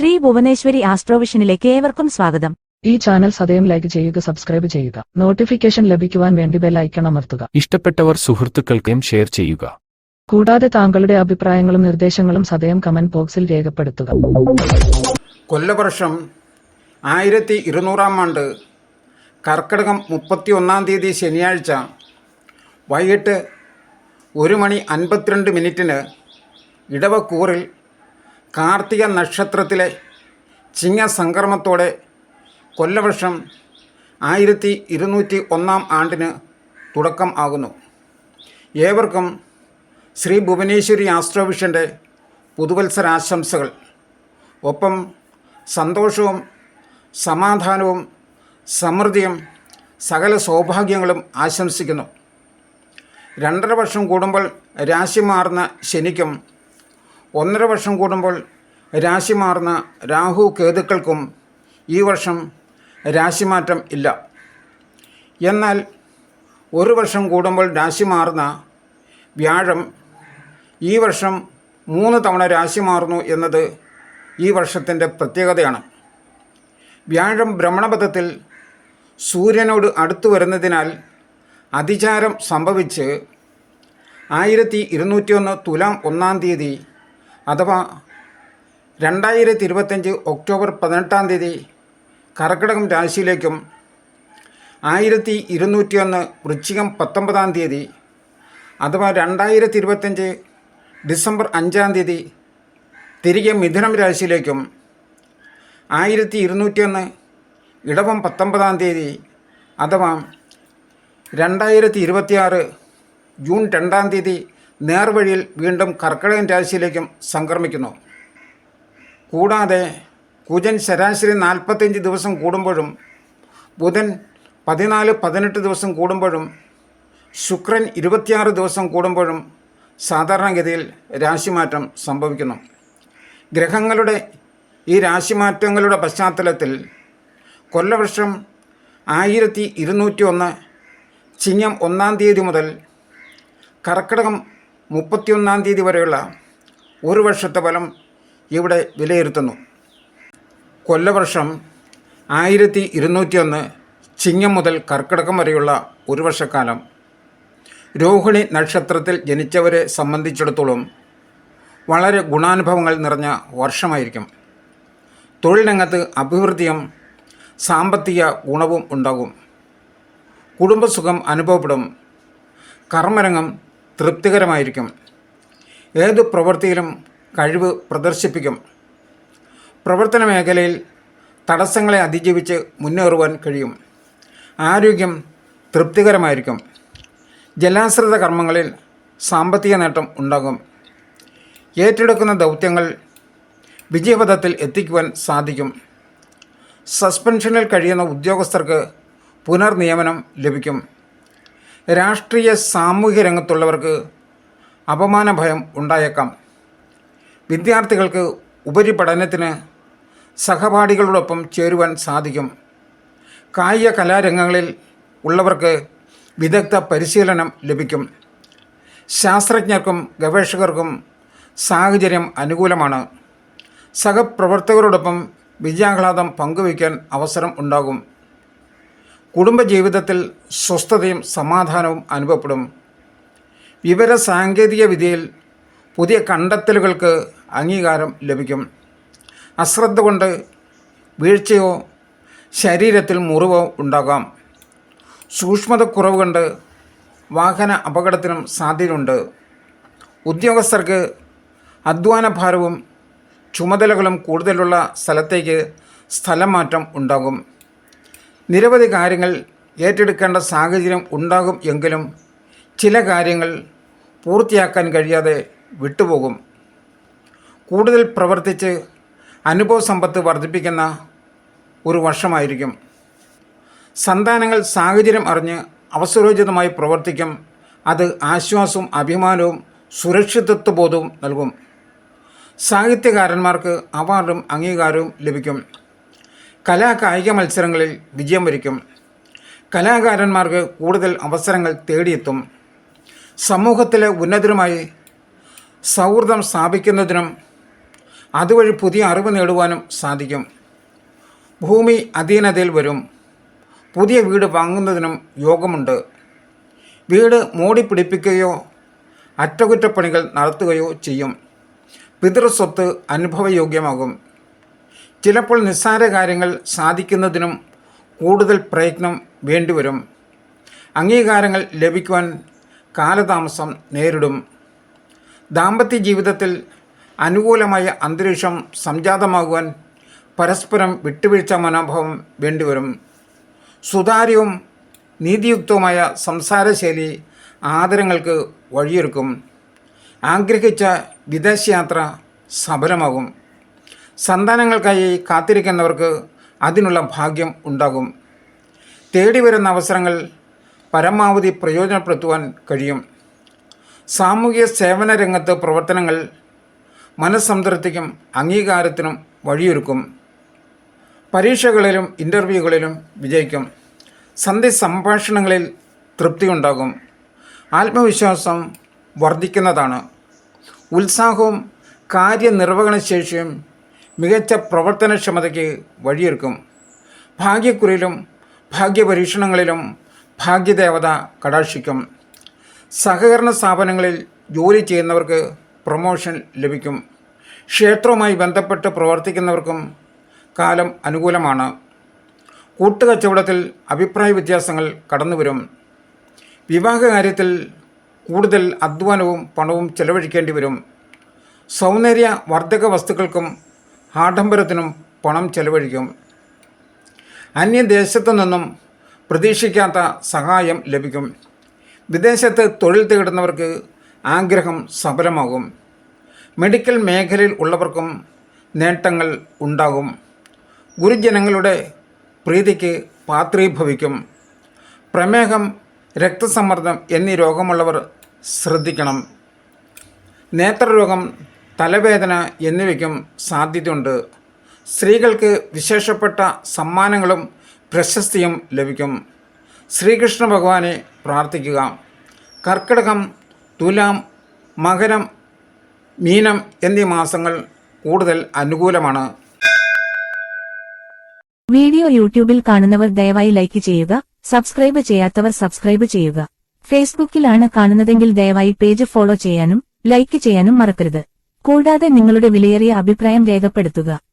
ശ്രീ ഭുവനേശ്വരി ആസ്ട്രോവിഷനിലേക്ക് ഏവർക്കും സ്വാഗതം. ഈ ചാനൽ സദയം ലൈക്ക് ചെയ്യുക സബ്സ്ക്രൈബ് ചെയ്യുക. നോട്ടിഫിക്കേഷൻ ലഭിക്കുവാൻ വേണ്ടി ബെൽ ഐക്കൺ അമർത്തുക. ഇഷ്ടപ്പെട്ടവർ സുഹൃത്തുക്കൾക്കും ഷെയർ ചെയ്യുക. കൂടാതെ താങ്കളുടെ അഭിപ്രായങ്ങളും നിർദ്ദേശങ്ങളും സദയം കമന്റ് ബോക്സിൽ രേഖപ്പെടുത്തുക. കൊല്ലവർഷം ആയിരത്തി ഇരുന്നൂറാം ആണ്ട് കർക്കിടകം മുപ്പത്തി ഒന്നാം തീയതി ശനിയാഴ്ച വൈകിട്ട് ഒരു മണി അൻപത്തിരണ്ട് മിനിറ്റിന് ഇടവക്കൂറിൽ കാർത്തിക നക്ഷത്രത്തിലെ ചിങ്ങസംക്രമത്തോടെ കൊല്ലവർഷം ആയിരത്തി ഇരുന്നൂറ്റി ഒന്നാം ആണ്ടിന് തുടക്കം ആകുന്നു. ഏവർക്കും ശ്രീ ഭുവനേശ്വരി ആസ്ട്രോവിഷന്റെ പുതുവത്സരാശംസകൾ. ഒപ്പം സന്തോഷവും സമാധാനവും സമൃദ്ധിയും സകല സൗഭാഗ്യങ്ങളും ആശംസിക്കുന്നു. രണ്ടര വർഷം കൂടുമ്പോൾ രാശി മാറുന്ന ശനിക്കും ഒന്നര വർഷം കൂടുമ്പോൾ രാശി മാറുന്ന രാഹു കേതുക്കൾക്കും ഈ വർഷം രാശിമാറ്റം ഇല്ല. എന്നാൽ ഒരു വർഷം കൂടുമ്പോൾ രാശി മാറുന്ന വ്യാഴം ഈ വർഷം മൂന്ന് തവണ രാശി മാറുന്നു എന്നത് ഈ വർഷത്തിന്റെ പ്രത്യേകതയാണ്. വ്യാഴം ഭ്രമണപഥത്തിൽ സൂര്യനോട് അടുത്തു വരുന്നതിനാൽ അതിചാരം സംഭവിച്ച് ആയിരത്തി ഇരുന്നൂറ്റിയൊന്ന് തുലാം ഒന്നാം തീയതി അഥവാ രണ്ടായിരത്തി ഇരുപത്തഞ്ച് ഒക്ടോബർ പതിനെട്ടാം തീയതി കർക്കിടകം രാശിയിലേക്കും ആയിരത്തി ഇരുന്നൂറ്റിയൊന്ന് വൃശ്ചികം പത്തൊമ്പതാം തീയതി അഥവാ രണ്ടായിരത്തി ഇരുപത്തഞ്ച് ഡിസംബർ അഞ്ചാം തീയതി തിരികെ മിഥുനം രാശിയിലേക്കും ആയിരത്തി ഇരുന്നൂറ്റിയൊന്ന് ഇടവം പത്തൊമ്പതാം തീയതി അഥവാ രണ്ടായിരത്തി ഇരുപത്തിയാറ് ജൂൺ രണ്ടാം തീയതി നേർവഴിയിൽ വീണ്ടും കർക്കിടകൻ രാശിയിലേക്കും സംക്രമിക്കുന്നു. കൂടാതെ കുജൻ ശരാശരി നാൽപ്പത്തിയഞ്ച് ദിവസം കൂടുമ്പോഴും ബുധൻ പതിനാല് പതിനെട്ട് ദിവസം കൂടുമ്പോഴും ശുക്രൻ ഇരുപത്തിയാറ് ദിവസം കൂടുമ്പോഴും സാധാരണഗതിയിൽ രാശിമാറ്റം സംഭവിക്കുന്നു. ഗ്രഹങ്ങളുടെ ഈ രാശിമാറ്റങ്ങളുടെ പശ്ചാത്തലത്തിൽ കൊല്ലവർഷം ആയിരത്തി ഇരുന്നൂറ്റി ഒന്ന് ചിങ്ങം ഒന്നാം തീയതി മുതൽ കർക്കിടകം മുപ്പത്തിയൊന്നാം തീയതി വരെയുള്ള ഒരു വർഷത്തെ ഫലം ഇവിടെ വിലയിരുത്തുന്നു. കൊല്ലവർഷം ആയിരത്തി ഇരുന്നൂറ്റിയൊന്ന് ചിങ്ങം മുതൽ കർക്കിടകം വരെയുള്ള ഒരു വർഷക്കാലം രോഹിണി നക്ഷത്രത്തിൽ ജനിച്ചവരെ സംബന്ധിച്ചിടത്തോളം വളരെ ഗുണാനുഭവങ്ങൾ നിറഞ്ഞ വർഷമായിരിക്കും. തൊഴിലിനകത്ത് അഭിവൃദ്ധിയും സാമ്പത്തിക ഗുണവും ഉണ്ടാകും. കുടുംബസുഖം അനുഭവപ്പെടും. കർമ്മരംഗം തൃപ്തികരമായിരിക്കും. ഏത് പ്രവൃത്തിയിലും കഴിവ് പ്രദർശിപ്പിക്കും. പ്രവർത്തന മേഖലയിൽ തടസ്സങ്ങളെ അതിജീവിച്ച് മുന്നേറുവാൻ കഴിയും. ആരോഗ്യം തൃപ്തികരമായിരിക്കും. ജലാശ്രിത കർമ്മങ്ങളിൽ സാമ്പത്തിക നേട്ടം ഉണ്ടാകും. ഏറ്റെടുക്കുന്ന ദൗത്യങ്ങൾ വിജയപഥത്തിൽ എത്തിക്കുവാൻ സാധിക്കും. സസ്പെൻഷനിൽ കഴിയുന്ന ഉദ്യോഗസ്ഥർക്ക് പുനർനിയമനം ലഭിക്കും. രാഷ്ട്രീയ സാമൂഹ്യ രംഗത്തുള്ളവർക്ക് അപമാന ഭയം ഉണ്ടായേക്കാം. വിദ്യാർത്ഥികൾക്ക് ഉപരിപഠനത്തിന് സഹപാഠികളോടൊപ്പം ചേരുവാൻ സാധിക്കും. കായിക കലാരംഗങ്ങളിൽ ഉള്ളവർക്ക് വിദഗ്ധ പരിശീലനം ലഭിക്കും. ശാസ്ത്രജ്ഞർക്കും ഗവേഷകർക്കും സാഹചര്യം അനുകൂലമാണ്. സഹപ്രവർത്തകരോടൊപ്പം വിജയാഹ്ലാദം പങ്കുവയ്ക്കാൻ അവസരം ഉണ്ടാകും. കുടുംബജീവിതത്തിൽ സ്വസ്ഥതയും സമാധാനവും അനുഭവപ്പെടും. വിവര സാങ്കേതിക വിദ്യയിൽ പുതിയ കണ്ടെത്തലുകൾക്ക് അംഗീകാരം ലഭിക്കും. അശ്രദ്ധ കൊണ്ട് വീഴ്ചയോ ശരീരത്തിൽ മുറിവോ ഉണ്ടാകാം. സൂക്ഷ്മതക്കുറവ് കൊണ്ട് വാഹന അപകടത്തിനും സാധ്യതയുണ്ട്. ഉദ്യോഗസ്ഥർക്ക് അധ്വാന ഭാരവും ചുമതലകളും കൂടുതലുള്ള സ്ഥലത്തേക്ക് സ്ഥലം മാറ്റം ഉണ്ടാകും. നിരവധി കാര്യങ്ങൾ ഏറ്റെടുക്കേണ്ട സാഹചര്യം ഉണ്ടാകും എങ്കിലും ചില കാര്യങ്ങൾ പൂർത്തിയാക്കാൻ കഴിയാതെ വിട്ടുപോകും. കൂടുതൽ പ്രവർത്തിച്ച് അനുഭവ സമ്പത്ത് വർദ്ധിപ്പിക്കുന്ന ഒരു വർഷമായിരിക്കും. സന്താനങ്ങൾ സാഹചര്യം അറിഞ്ഞ് അവസരോചിതമായി പ്രവർത്തിക്കും. അത് ആശ്വാസവും അഭിമാനവും സുരക്ഷിതത്വബോധവും നൽകും. സാഹിത്യകാരന്മാർക്ക് അവാർഡും അംഗീകാരവും ലഭിക്കും. കലാ കായിക മത്സരങ്ങളിൽ വിജയം വരിക്കും. കലാകാരന്മാർക്ക് കൂടുതൽ അവസരങ്ങൾ തേടിയെത്തും. സമൂഹത്തിലെ ഉന്നതരുമായി സൗഹൃദം സ്ഥാപിക്കുന്നതിനും അതുവഴി പുതിയ അറിവ് നേടുവാനും സാധിക്കും. ഭൂമി അധീനതയിൽ വരും. പുതിയ വീട് വാങ്ങുന്നതിനും യോഗമുണ്ട്. വീട് മോടി പിടിപ്പിക്കുകയോ അറ്റകുറ്റപ്പണികൾ നടത്തുകയോ ചെയ്യും. പിതൃസ്വത്ത് അനുഭവയോഗ്യമാകും. ചിലപ്പോൾ നിസ്സാര കാര്യങ്ങൾ സാധിക്കുന്നതിനും കൂടുതൽ പ്രയത്നം വേണ്ടിവരും. അംഗീകാരങ്ങൾ ലഭിക്കുവാൻ കാലതാമസം നേരിടും. ദാമ്പത്യ ജീവിതത്തിൽ അനുകൂലമായ അന്തരീക്ഷം സംജാതമാകുവാൻ പരസ്പരം വിട്ടുവീഴ്ച മനോഭാവം വേണ്ടിവരും. സുതാര്യവും നീതിയുക്തവുമായ സംസാരശൈലി ആദരങ്ങൾക്ക് വഴിയൊരുക്കും. ആഗ്രഹിച്ച വിദേശയാത്ര സഫലമാകും. സന്താനങ്ങൾക്കായി കാത്തിരിക്കുന്നവർക്ക് അതിനുള്ള ഭാഗ്യം ഉണ്ടാകും. തേടി വരുന്ന അവസരങ്ങൾ പരമാവധി പ്രയോജനപ്പെടുത്തുവാൻ കഴിയും. സാമൂഹിക സേവന രംഗത്ത് പ്രവർത്തനങ്ങൾ മനസ്സംതൃപ്തിക്കും അംഗീകാരത്തിനും വഴിയൊരുക്കും. പരീക്ഷകളിലും ഇന്റർവ്യൂകളിലും വിജയിക്കും. സന്ധി സംഭാഷണങ്ങളിൽ തൃപ്തിയുണ്ടാകും. ആത്മവിശ്വാസം വർദ്ധിക്കുന്നതാണ്. ഉത്സാഹവും കാര്യനിർവഹണശേഷിയും മികച്ച പ്രവർത്തനക്ഷമതയ്ക്ക് വഴിയൊരുക്കും. ഭാഗ്യക്കുറിയിലും ഭാഗ്യപരീക്ഷണങ്ങളിലും ഭാഗ്യദേവത കടാക്ഷിക്കും. സഹകരണ സ്ഥാപനങ്ങളിൽ ജോലി ചെയ്യുന്നവർക്ക് പ്രൊമോഷൻ ലഭിക്കും. ക്ഷേത്രവുമായി ബന്ധപ്പെട്ട് പ്രവർത്തിക്കുന്നവർക്കും കാലം അനുകൂലമാണ്. കൂട്ടുകച്ചവടത്തിൽ അഭിപ്രായ വ്യത്യാസങ്ങൾ കടന്നുവരും. വിവാഹകാര്യത്തിൽ കൂടുതൽ അധ്വാനവും പണവും ചെലവഴിക്കേണ്ടി വരും സൗന്ദര്യ വർദ്ധക വസ്തുക്കൾക്കും ആഡംബരത്തിനും പണം ചെലവഴിക്കും. അന്യദേശത്തു നിന്നും പ്രതീക്ഷിക്കാത്ത സഹായം ലഭിക്കും. വിദേശത്ത് തൊഴിൽ തേടുന്നവർക്ക് ആഗ്രഹം സഫലമാകും. മെഡിക്കൽ മേഖലയിൽ ഉള്ളവർക്കും നേട്ടങ്ങൾ ഉണ്ടാകും. ഗുരുജനങ്ങളുടെ പ്രീതിക്ക് പാത്രീഭവിക്കും. പ്രമേഹം രക്തസമ്മർദ്ദം എന്നീ രോഗമുള്ളവർ ശ്രദ്ധിക്കണം. നേത്രരോഗം തലവേദന എന്നിവയ്ക്കും സാധ്യതയുണ്ട്. സ്ത്രീകൾക്ക് വിശേഷപ്പെട്ട സമ്മാനങ്ങളും പ്രശസ്തിയും ലഭിക്കും. ശ്രീകൃഷ്ണ ഭഗവാനെ പ്രാർത്ഥിക്കുക. കർക്കിടകം തുലാം മകരം മീനം എന്നീ മാസങ്ങൾ കൂടുതൽ അനുകൂലമാണ്. വീഡിയോ യൂട്യൂബിൽ കാണുന്നവർ ദയവായി ലൈക്ക് ചെയ്യുക സബ്സ്ക്രൈബ് ചെയ്യാത്തവർ സബ്സ്ക്രൈബ് ചെയ്യുക. ഫേസ്ബുക്കിലാണ് കാണുന്നതെങ്കിൽ ദയവായി പേജ് ഫോളോ ചെയ്യാനും ലൈക്ക് ചെയ്യാനും മറക്കരുത്. കൂടാതെ നിങ്ങളുടെ വിലയേറിയ അഭിപ്രായം രേഖപ്പെടുത്തുക.